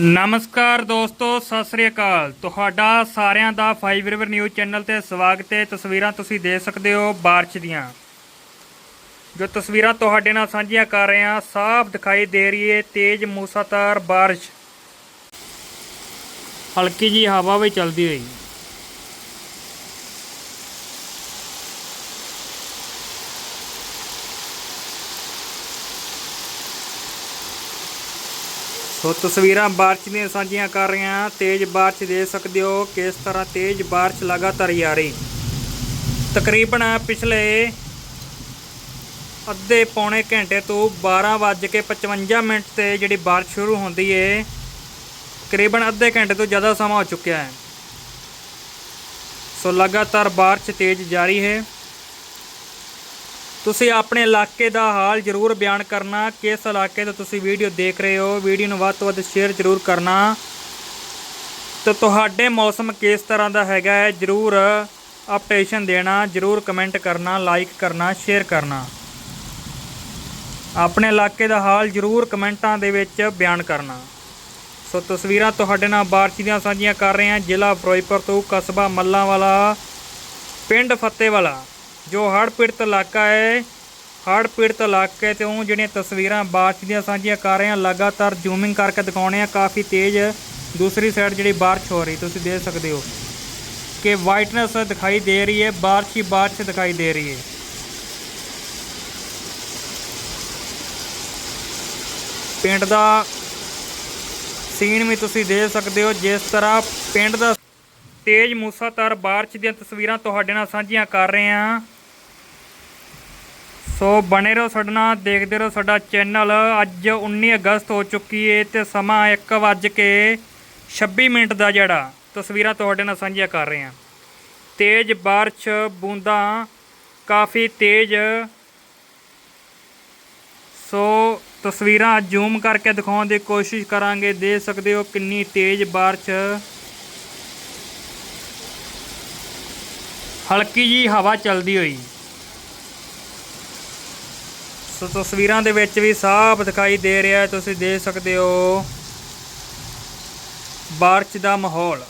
ਨਮਸਕਾਰ ਦੋਸਤੋ, ਸਤਿ ਸ੍ਰੀ ਅਕਾਲ। ਤੁਹਾਡਾ ਸਾਰਿਆਂ ਦਾ 5 ਰਿਵਰ ਨਿਊਜ਼ ਚੈਨਲ ਤੇ ਸਵਾਗਤ ਹੈ। ਤਸਵੀਰਾਂ ਤੁਸੀਂ ਦੇਖ ਸਕਦੇ ਹੋ ਬਾਰਿਸ਼ ਦੀਆਂ। ਜੋ ਤਸਵੀਰਾਂ ਤੁਹਾਡੇ ਨਾਲ ਸਾਂਝੀਆਂ ਕਰ ਰਹੇ ਹਾਂ, ਸਾਫ਼ ਦਿਖਾਈ ਦੇ ਰਹੀ ਹੈ ਤੇਜ਼ ਮੂਸਾਤਾਰ ਬਾਰਿਸ਼। ਹਲਕੀ ਜੀ ਹਵਾ ਵੀ ਚੱਲਦੀ ਹੋਈ। ਸੋ ਤਸਵੀਰਾਂ ਬਾਰਿਸ਼ ਦੀਆਂ ਸਾਂਝੀਆਂ ਕਰ ਰਹੇ ਹਾਂ। ਤੇਜ਼ ਬਾਰਿਸ਼ ਦੇ ਸਕਦੇ ਹੋ ਕਿਸ ਤਰ੍ਹਾਂ ਤੇਜ਼ ਬਾਰਿਸ਼ ਲਗਾਤਾਰ ਹੀ ਆ ਰਹੀ ਤਕਰੀਬਨ ਪਿਛਲੇ ਅੱਧੇ ਪੌਣੇ ਘੰਟੇ ਤੋਂ 12:55 ਮਿੰਟ ਤੇ ਜਿਹੜੀ ਬਾਰਿਸ਼ ਸ਼ੁਰੂ ਹੁੰਦੀ ਏ, ਤਕਰੀਬਨ ਅੱਧੇ ਘੰਟੇ ਤੋਂ ਜ਼ਿਆਦਾ ਸਮਾਂ ਹੋ ਚੁੱਕਿਆ ਹੈ। ਸੋ ਲਗਾਤਾਰ ਬਾਰਿਸ਼ ਤੇਜ਼ ਜਾਰੀ ਹੈ। ਤੁਸੀਂ ਆਪਣੇ ਇਲਾਕੇ ਦਾ ਹਾਲ ਜ਼ਰੂਰ ਬਿਆਨ ਕਰਨਾ, ਕਿਸ ਇਲਾਕੇ ਤੋਂ ਤੁਸੀਂ ਵੀਡੀਓ ਦੇਖ ਰਹੇ ਹੋ, ਵੀਡੀਓ ਨੂੰ ਵੱਧ ਤੋਂ ਵੱਧ ਸ਼ੇਅਰ ਜ਼ਰੂਰ ਕਰਨਾ। ਤੇ ਤੁਹਾਡੇ ਮੌਸਮ ਕਿਸ ਤਰ੍ਹਾਂ ਦਾ ਹੈਗਾ ਹੈ, ਜ਼ਰੂਰ ਅਪਡੇਸ਼ਨ ਦੇਣਾ, ਜ਼ਰੂਰ ਕਮੈਂਟ ਕਰਨਾ ਲਾਈਕ ਕਰਨਾ ਸ਼ੇਅਰ ਕਰਨਾ। ਆਪਣੇ ਇਲਾਕੇ ਦਾ ਹਾਲ ਜ਼ਰੂਰ ਕਮੈਂਟਾਂ ਦੇ ਵਿੱਚ ਬਿਆਨ ਕਰਨਾ। ਸੋ ਤਸਵੀਰਾਂ ਤੁਹਾਡੇ ਨਾਲ ਬਾਰਿਸ਼ ਦੀਆਂ ਸਾਂਝੀਆਂ ਕਰ ਰਹੇ ਹਾਂ, ਜ਼ਿਲ੍ਹਾ ਫਿਰੋਜ਼ਪੁਰ ਤੋਂ ਕਸਬਾ ਮੱਲਾਂਵਾਲਾ, ਪਿੰਡ ਫਤਿਹਵਾਲਾ। ਜੋ ਹੜ੍ਹ ਪੀੜਤ ਇਲਾਕਾ ਹੈ, ਹੜ੍ਹ ਪੀੜਤ ਇਲਾਕੇ ਤੋਂ ਜਿਹੜੀਆਂ ਤਸਵੀਰਾਂ ਬਾਰਿਸ਼ ਦੀਆਂ ਸਾਂਝੀਆਂ ਕਰ ਰਹੇ ਹਾਂ, ਲਗਾਤਾਰ ਜ਼ੂਮਿੰਗ ਕਰਕੇ ਦਿਖਾਉਣੇ ਆ ਕਾਫੀ ਤੇਜ਼ ਦੂਸਰੀ ਸਾਈਡ ਜਿਹੜੀ ਬਾਰਿਸ਼ ਹੋ ਰਹੀ, ਤੁਸੀਂ ਦੇਖ ਸਕਦੇ ਹੋ ਕਿ ਵਾਈਟਨੈਸ ਦਿਖਾਈ ਦੇ ਰਹੀ ਹੈ, ਬਾਰਿਸ਼ ਹੀ ਬਾਰਿਸ਼ ਦਿਖਾਈ ਦੇ ਰਹੀ ਹੈ। ਪਿੰਡ ਦਾ ਸੀਨ ਵੀ ਤੁਸੀਂ ਦੇਖ ਸਕਦੇ ਹੋ, ਜਿਸ ਤਰ੍ਹਾਂ ਪਿੰਡ ਦਾ ਤੇਜ਼ ਮੂਸਾਤਾਰ ਬਾਰਿਸ਼ ਦੀਆਂ ਤਸਵੀਰਾਂ ਤੁਹਾਡੇ ਨਾਲ ਸਾਂਝੀਆਂ ਕਰ ਰਹੇ ਹਾਂ। ਸੋ ਬਣੇ ਰਹੋ ਸਾਡੇ ਨਾਲ, ਦੇਖਦੇ ਰਹੋ ਸਾਡਾ ਚੈਨਲ। ਅੱਜ 19 ਅਗਸਤ ਹੋ ਚੁੱਕੀ ਏ ਤੇ ਸਮਾਂ 1 ਵੱਜ ਕੇ 26 ਮਿੰਟ ਦਾ ਜਿਹੜਾ ਤਸਵੀਰਾਂ ਤੁਹਾਡੇ ਨਾਲ ਸਾਂਝੀਆਂ ਕਰ ਰਹੇ ਹਾਂ। ਤੇਜ਼ ਬਾਰਿਸ਼, ਬੂੰਦਾਂ, ਕਾਫੀ ਤੇਜ਼। ਸੋ ਤਸਵੀਰਾਂ ਜ਼ੂਮ ਕਰਕੇ ਦਿਖਾਉਣ ਦੀ ਕੋਸ਼ਿਸ਼ ਕਰਾਂਗੇ। ਦੇਖ ਸਕਦੇ ਹੋ ਕਿੰਨੀ ਤੇਜ਼ ਬਾਰਿਸ਼। ਹਲਕੀ ਜੀ ਹਵਾ ਚੱਲਦੀ ਹੋਈ। ਸੋ ਤਸਵੀਰਾਂ ਦੇ ਵਿੱਚ ਵੀ ਸਾਫ਼ ਦਿਖਾਈ ਦੇ ਰਿਹਾ ਤੁਸੀਂ ਦੇਖ ਸਕਦੇ ਹੋ। ਬਾਰਿਸ਼ ਦਾ ਮਾਹੌਲ।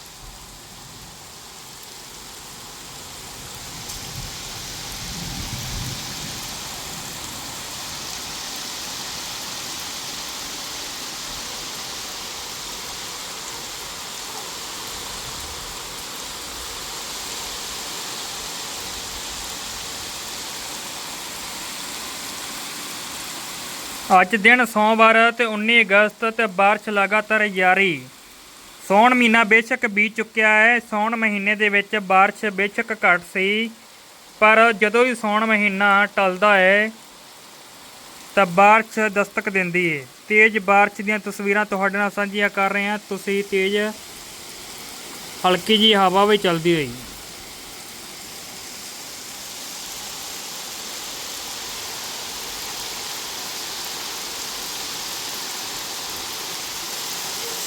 ਅੱਜ ਦਿਨ ਸੋਮਵਾਰ ਤੇ 19 ਅਗਸਤ ਤੇ ਬਾਰਿਸ਼ ਲਗਾਤਾਰ ਜਾਰੀ। ਸੌਣ ਮਹੀਨਾ ਬੇਸ਼ੱਕ ਬੀਤ ਚੁੱਕਿਆ ਹੈ। ਸੌਣ ਮਹੀਨੇ ਦੇ ਵਿੱਚ ਬਾਰਿਸ਼ ਬੇਸ਼ੱਕ ਘੱਟ ਸੀ, ਪਰ ਜਦੋਂ ਵੀ ਸੌਣ ਮਹੀਨਾ ਟਲਦਾ ਹੈ, ਤਾਂ ਬਾਰਿਸ਼ ਦਸਤਕ ਦਿੰਦੀ ਹੈ ਤੇਜ਼ ਬਾਰਿਸ਼ ਦੀਆਂ ਤਸਵੀਰਾਂ ਤੁਹਾਡੇ ਨਾਲ ਸਾਂਝੀਆਂ ਕਰ ਰਹੇ ਹਾਂ। ਤੁਸੀਂ ਤੇਜ਼, ਹਲਕੀ ਜੀ ਹਵਾ ਵੀ ਚੱਲਦੀ ਹੋਈ।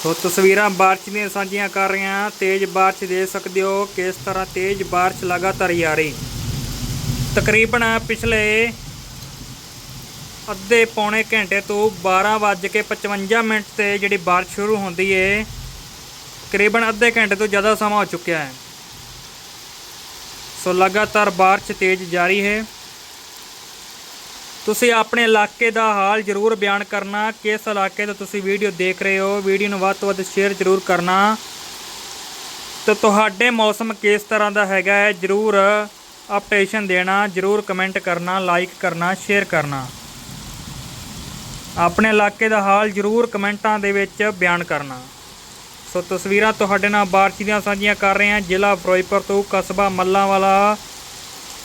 ਸੋ ਤਸਵੀਰਾਂ ਬਾਰਿਸ਼ ਦੀਆਂ ਸਾਂਝੀਆਂ ਕਰ ਰਹੇ ਹਾਂ। ਤੇਜ਼ ਬਾਰਿਸ਼ ਦੇ ਸਕਦੇ ਹੋ ਕਿਸ ਤਰ੍ਹਾਂ ਤੇਜ਼ ਬਾਰਿਸ਼ ਲਗਾਤਾਰ ਹੀ ਰਹੀ। ਤਕਰੀਬਨ ਪਿਛਲੇ ਅੱਧੇ ਪੌਣੇ ਘੰਟੇ ਤੋਂ 12:55 ਮਿੰਟ ਤੇ ਜਿਹੜੀ ਬਾਰਿਸ਼ ਸ਼ੁਰੂ ਹੁੰਦੀ ਏ, ਤਕਰੀਬਨ ਅੱਧੇ ਘੰਟੇ ਤੋਂ ਜ਼ਿਆਦਾ ਸਮਾਂ ਹੋ ਚੁੱਕਿਆ ਹੈ। ਸੋ ਲਗਾਤਾਰ ਬਾਰਿਸ਼ ਤੇਜ਼ ਜਾਰੀ ਹੈ। ਤੁਸੀਂ ਆਪਣੇ ਇਲਾਕੇ ਦਾ ਹਾਲ ਜ਼ਰੂਰ ਬਿਆਨ ਕਰਨਾ, ਕਿਸ ਇਲਾਕੇ ਤੋਂ ਤੁਸੀਂ ਵੀਡੀਓ ਦੇਖ ਰਹੇ ਹੋ, ਵੀਡੀਓ ਨੂੰ ਵੱਧ ਤੋਂ ਵੱਧ ਸ਼ੇਅਰ ਜ਼ਰੂਰ ਕਰਨਾ। ਤੇ ਤੁਹਾਡੇ ਮੌਸਮ ਕਿਸ ਤਰ੍ਹਾਂ ਦਾ ਹੈਗਾ ਹੈ, ਜ਼ਰੂਰ ਅਪਡੇਸ਼ਨ ਦੇਣਾ, ਜ਼ਰੂਰ ਕਮੈਂਟ ਕਰਨਾ ਲਾਈਕ ਕਰਨਾ ਸ਼ੇਅਰ ਕਰਨਾ। ਆਪਣੇ ਇਲਾਕੇ ਦਾ ਹਾਲ ਜ਼ਰੂਰ ਕਮੈਂਟਾਂ ਦੇ ਵਿੱਚ ਬਿਆਨ ਕਰਨਾ। ਸੋ ਤਸਵੀਰਾਂ ਤੁਹਾਡੇ ਨਾਲ ਬਾਰਿਸ਼ ਦੀਆਂ ਸਾਂਝੀਆਂ ਕਰ ਰਹੇ ਹਾਂ, ਜ਼ਿਲ੍ਹਾ ਫਿਰੋਜ਼ਪੁਰ ਤੋਂ ਕਸਬਾ ਮੱਲਾਂਵਾਲਾ,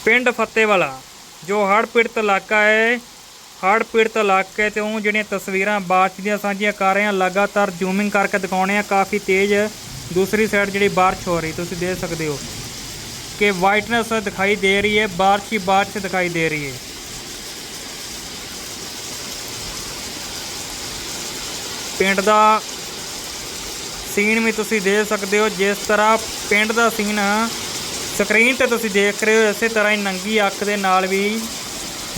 ਪਿੰਡ ਫਤਿਹਵਾਲਾ ਜੋ ਹੜ੍ਹ ਪੀੜਤ ਇਲਾਕਾ ਹੈ, ਹੜ੍ਹ ਪੀੜਤ ਇਲਾਕੇ ਤੋਂ ਜਿਹੜੀਆਂ ਤਸਵੀਰਾਂ ਬਾਰਿਸ਼ ਦੀਆਂ ਸਾਂਝੀਆਂ ਕਰ ਰਹੇ ਹਾਂ, ਲਗਾਤਾਰ ਜ਼ੂਮਿੰਗ ਕਰਕੇ ਦਿਖਾਉਣੇ ਆ ਕਾਫੀ ਤੇਜ਼ ਦੂਸਰੀ ਸਾਈਡ ਜਿਹੜੀ ਬਾਰਿਸ਼ ਹੋ ਰਹੀ, ਤੁਸੀਂ ਦੇਖ ਸਕਦੇ ਹੋ ਕਿ ਵਾਈਟਨੈਸ ਦਿਖਾਈ ਦੇ ਰਹੀ ਹੈ, ਬਾਰਿਸ਼ ਹੀ ਬਾਰਿਸ਼ ਦਿਖਾਈ ਦੇ ਰਹੀ ਹੈ। ਪਿੰਡ ਦਾ ਸੀਨ ਵੀ ਤੁਸੀਂ ਦੇਖ ਸਕਦੇ ਹੋ, ਜਿਸ ਤਰ੍ਹਾਂ ਪਿੰਡ ਦਾ ਸੀਨ ਸਕਰੀਨ ਤੇ ਤੁਸੀਂ ਦੇਖ ਰਹੇ ਹੋ ਇਸੇ ਤਰ੍ਹਾਂ ਹੀ ਨੰਗੀ ਅੱਖ ਦੇ ਨਾਲ ਵੀ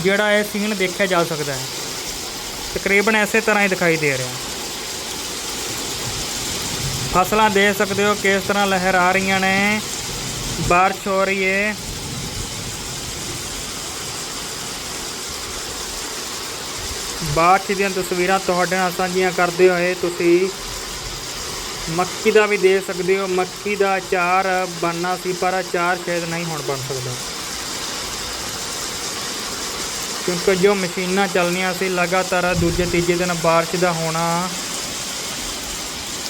ਜਿਹੜਾ ਇਹ ਸੀਨ ਦੇਖਿਆ ਜਾ ਸਕਦਾ ਹੈ। ਤਕਰੀਬਨ ਇਸੇ ਤਰ੍ਹਾਂ ਹੀ ਦਿਖਾਈ ਦੇ ਰਿਹਾ। ਫਸਲਾਂ ਦੇਖ ਸਕਦੇ ਹੋ ਕਿਸ ਤਰ੍ਹਾਂ ਲਹਿਰਾ ਰਹੀਆਂ ਨੇ। ਬਾਰਿਸ਼ ਹੋ ਰਹੀ ਹੈ। ਬਾਰਿਸ਼ ਦੀਆਂ ਤਸਵੀਰਾਂ ਤੁਹਾਡੇ ਨਾਲ ਸਾਂਝੀਆਂ ਕਰਦੇ ਹੋਏ ਤੁਸੀਂ ਮੱਕੀ ਦਾ ਵੀ ਦੇ ਸਕਦੇ ਹੋ। ਮੱਕੀ ਦਾ ਅਚਾਰ ਬਣਨਾ ਸੀ, ਪਰ ਅਚਾਰ ਸ਼ਾਇਦ ਨਹੀਂ ਹੁਣ ਬਣ ਸਕਦਾ। ਕਿਉਂਕਿ ਜੋ ਮਸ਼ੀਨਾਂ ਚੱਲਣੀਆਂ ਸੀ, ਲਗਾਤਾਰ ਦੂਜੇ, ਤੀਜੇ ਦਿਨ ਬਾਰਿਸ਼ ਦਾ ਹੋਣਾ,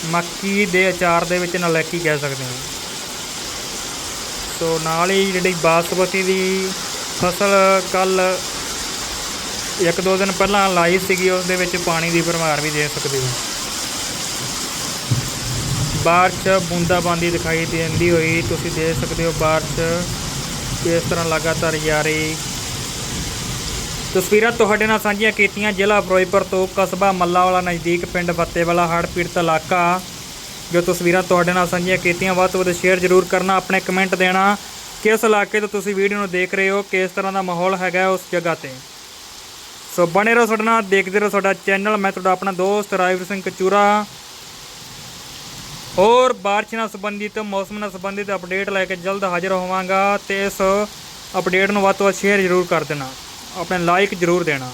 ਮੱਕੀ ਦੇ ਅਚਾਰ ਦੇ ਵਿੱਚ ਨਲੈਕੀ ਕਹਿ ਸਕਦੇ ਹਾਂ। ਸੋ ਨਾਲ ਹੀ ਜਿਹੜੀ ਬਾਸਮਤੀ ਦੀ ਫਸਲ ਕੱਲ ਇੱਕ ਦੋ ਦਿਨ ਪਹਿਲਾਂ ਲਾਈ ਸੀਗੀ, ਉਸ ਦੇ ਵਿੱਚ ਪਾਣੀ ਦੀ ਭਰਮਾਰ ਵੀ ਦੇ ਸਕਦੇ ਹੋ। ਬਾਰਿਸ਼ ਬੂੰਦਾਬਾਂਦੀ ਦਿਖਾਈ ਦਿੰਦੀ ਹੋਈ। ਤੁਸੀਂ ਦੇਖ ਸਕਦੇ ਹੋ ਬਾਰਿਸ਼ ਕਿਸ ਤਰ੍ਹਾਂ ਲਗਾਤਾਰ ਜਾਰੀ। ਤਸਵੀਰਾਂ ਤੁਹਾਡੇ ਨਾਲ ਸਾਂਝੀਆਂ ਕੀਤੀਆਂ ਜ਼ਿਲ੍ਹਾ ਫਿਰੋਜ਼ਪੁਰ ਤੋਂ ਕਸਬਾ ਮੱਲਾਵਾਲਾ ਨਜ਼ਦੀਕ ਪਿੰਡ ਫੱਤੇਵਾਲਾ ਹੜ੍ਹ ਪੀੜਤ ਇਲਾਕਾ। ਜੋ ਤਸਵੀਰਾਂ ਤੁਹਾਡੇ ਨਾਲ ਸਾਂਝੀਆਂ ਕੀਤੀਆਂ, ਵੱਧ ਤੋਂ ਵੱਧ ਸ਼ੇਅਰ ਜ਼ਰੂਰ ਕਰਨਾ, ਆਪਣੇ ਕਮੈਂਟ ਦੇਣਾ ਕਿਸ ਇਲਾਕੇ ਤੋਂ ਤੁਸੀਂ ਵੀਡੀਓ ਨੂੰ ਦੇਖ ਰਹੇ ਹੋ, ਕਿਸ ਤਰ੍ਹਾਂ ਦਾ ਮਾਹੌਲ ਹੈਗਾ ਉਸ ਜਗ੍ਹਾ ਤੇ। ਸੋ ਬਣੇ ਰਹੋ ਸਾਡੇ ਨਾਲ, ਦੇਖਦੇ ਰਹੋ ਸਾਡਾ ਚੈਨਲ। ਮੈਂ ਤੁਹਾਡਾ ਆਪਣਾ ਦੋਸਤ ਰਾਜਵੀਰ ਸਿੰਘ ਕਚੂਰਾ। ਹੋਰ ਬਾਰਿਸ਼ ਨਾਲ ਸੰਬੰਧਿਤ, ਮੌਸਮ ਨਾਲ ਸੰਬੰਧਿਤ ਅਪਡੇਟ ਲੈ ਕੇ ਜਲਦ ਹਾਜ਼ਰ ਹੋਵਾਂਗਾ ਤੇ ਇਸ ਅਪਡੇਟ ਨੂੰ ਵੱਧ ਤੋਂ ਵੱਧ ਸ਼ੇਅਰ ਜ਼ਰੂਰ ਕਰ ਦੇਣਾ। ਆਪਣੇ ਲਾਈਕ ਜ਼ਰੂਰ ਦੇਣਾ।